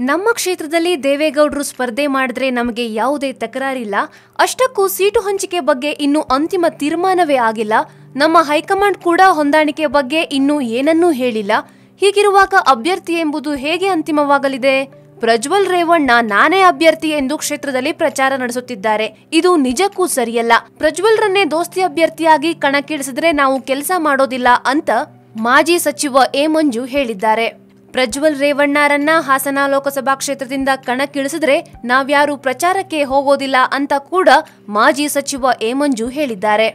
ನಮ್ಮ ಕ್ಷೇತ್ರದಲ್ಲಿ ದೇವೇಗೌಡರು ಸ್ಪರ್ಧೆ ಮಾಡಿದ್ರೆ ನಮಗೆ ಯಾವುದೇ ತಕರಾರಿಲ್ಲ. ಅಷ್ಟಕ್ಕೂ ಸೀಟು ಹಂಚಿಕೆ ಬಗ್ಗೆ ಇನ್ನೂ ಅಂತಿಮ ತೀರ್ಮಾನವೇ ಆಗಿಲ್ಲ. ನಮ್ಮ ಹೈಕಮಾಂಡ್ ಕೂಡ ಹೊಂದಾಣಿಕೆ ಬಗ್ಗೆ ಇನ್ನೂ ಏನನ್ನೂ ಹೇಳಿಲ್ಲ. ಹೀಗಿರುವಾಗ ಅಭ್ಯರ್ಥಿ ಎಂಬುದು ಹೇಗೆ ಅಂತಿಮವಾಗಲಿದೆ? ಪ್ರಜ್ವಲ್ ರೇವಣ್ಣ ನಾನೇ ಅಭ್ಯರ್ಥಿ ಎಂದು ಕ್ಷೇತ್ರದಲ್ಲಿ ಪ್ರಚಾರ ನಡೆಸುತ್ತಿದ್ದಾರೆ. ಇದು ನಿಜಕ್ಕೂ ಸರಿಯಲ್ಲ. ಪ್ರಜ್ವಲ್ರನ್ನೇ ದೋಸ್ತಿ ಅಭ್ಯರ್ಥಿಯಾಗಿ ಕಣಕ್ಕಿಳಿಸಿದ್ರೆ ನಾವು ಕೆಲಸ ಮಾಡೋದಿಲ್ಲ ಅಂತ ಮಾಜಿ ಸಚಿವ ಎ ಮಂಜು ಹೇಳಿದ್ದಾರೆ. ಪ್ರಜ್ವಲ್ ರೇವಣ್ಣರನ್ನ ಹಾಸನ ಲೋಕಸಭಾ ಕ್ಷೇತ್ರದಿಂದ ಕಣಕ್ಕಿಳಿಸಿದ್ರೆ ನಾವ್ಯಾರು ಪ್ರಚಾರಕ್ಕೆ ಹೋಗೋದಿಲ್ಲ ಅಂತ ಕೂಡ ಮಾಜಿ ಸಚಿವ ಏಮಂಜು ಹೇಳಿದ್ದಾರೆ.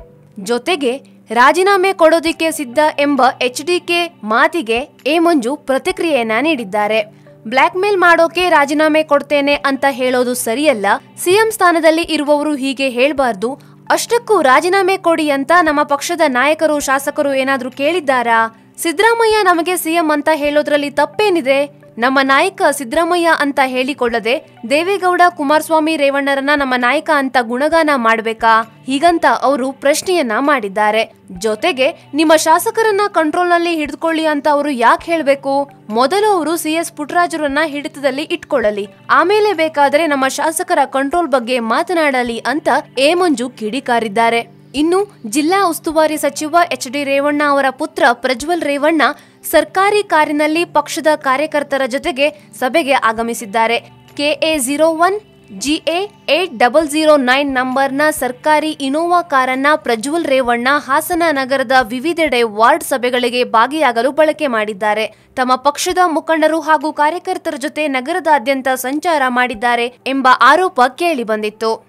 ಜೊತೆಗೆ ರಾಜೀನಾಮೆ ಕೊಡೋದಿಕ್ಕೆ ಸಿದ್ಧ ಎಂಬ ಎಚ್ಡಿಕೆ ಮಾತಿಗೆ ಏಮಂಜು ಮಂಜು ಪ್ರತಿಕ್ರಿಯೆಯನ್ನ ನೀಡಿದ್ದಾರೆ. ಬ್ಲಾಕ್ ಮೇಲ್ ಮಾಡೋಕೆ ರಾಜೀನಾಮೆ ಕೊಡ್ತೇನೆ ಅಂತ ಹೇಳೋದು ಸರಿಯಲ್ಲ, ಸಿಎಂ ಸ್ಥಾನದಲ್ಲಿ ಇರುವವರು ಹೀಗೆ ಹೇಳ್ಬಾರ್ದು, ಅಷ್ಟಕ್ಕೂ ರಾಜೀನಾಮೆ ಕೊಡಿ ಅಂತ ನಮ್ಮ ಪಕ್ಷದ ನಾಯಕರು, ಶಾಸಕರು ಏನಾದರೂ ಕೇಳಿದ್ದಾರಾ? ಸಿದ್ದರಾಮಯ್ಯ ನಮಗೆ ಸಿಎಂ ಅಂತ ಹೇಳೋದ್ರಲ್ಲಿ ತಪ್ಪೇನಿದೆ? ನಮ್ಮ ನಾಯಕ ಸಿದ್ದರಾಮಯ್ಯ ಅಂತ ಹೇಳಿಕೊಳ್ಳದೆ ದೇವೇಗೌಡ, ಕುಮಾರಸ್ವಾಮಿ, ರೇವಣ್ಣರನ್ನ ನಮ್ಮ ನಾಯಕ ಅಂತ ಗುಣಗಾನ ಮಾಡ್ಬೇಕಾ? ಹೀಗಂತ ಅವರು ಪ್ರಶ್ನೆಯನ್ನ ಮಾಡಿದ್ದಾರೆ. ಜೊತೆಗೆ ನಿಮ್ಮ ಶಾಸಕರನ್ನ ಕಂಟ್ರೋಲ್ನಲ್ಲಿ ಹಿಡಿದುಕೊಳ್ಳಿ ಅಂತ ಅವರು ಯಾಕೆ ಹೇಳಬೇಕು? ಮೊದಲು ಅವರು ಸಿ ಎಸ್ ಪುಟ್ಟರಾಜರನ್ನ ಹಿಡಿತದಲ್ಲಿ ಇಟ್ಕೊಳ್ಳಲಿ. ಆಮೇಲೆ ಬೇಕಾದರೆ ನಮ್ಮ ಶಾಸಕರ ಕಂಟ್ರೋಲ್ ಬಗ್ಗೆ ಮಾತನಾಡಲಿ ಅಂತ ಎ ಮಂಜು ಕಿಡಿಕಾರಿದ್ದಾರೆ. ಇನ್ನು ಜಿಲ್ಲಾ ಉಸ್ತುವಾರಿ ಸಚಿವ ಎಚ್ ಡಿ ರೇವಣ್ಣ ಅವರ ಪುತ್ರ ಪ್ರಜ್ವಲ್ ರೇವಣ್ಣ ಸರ್ಕಾರಿ ಕಾರಿನಲ್ಲಿ ಪಕ್ಷದ ಕಾರ್ಯಕರ್ತರ ಜೊತೆಗೆ ಸಭೆಗೆ ಆಗಮಿಸಿದ್ದಾರೆ. KA zero one GA eight double zero nine ನಂಬರ್ನ ಸರ್ಕಾರಿ ಇನೋವಾ ಕಾರನ್ನ ಪ್ರಜ್ವಲ್ ರೇವಣ್ಣ ಹಾಸನ ನಗರದ ವಿವಿಧೆಡೆ ವಾರ್ಡ್ ಸಭೆಗಳಿಗೆ ಭಾಗಿಯಾಗಲು ಬಳಕೆ ಮಾಡಿದ್ದಾರೆ. ತಮ್ಮ ಪಕ್ಷದ ಮುಖಂಡರು ಹಾಗೂ ಕಾರ್ಯಕರ್ತರ ಜೊತೆ ನಗರದಾದ್ಯಂತ ಸಂಚಾರ ಮಾಡಿದ್ದಾರೆ ಎಂಬ ಆರೋಪ ಕೇಳಿಬಂದಿತ್ತು.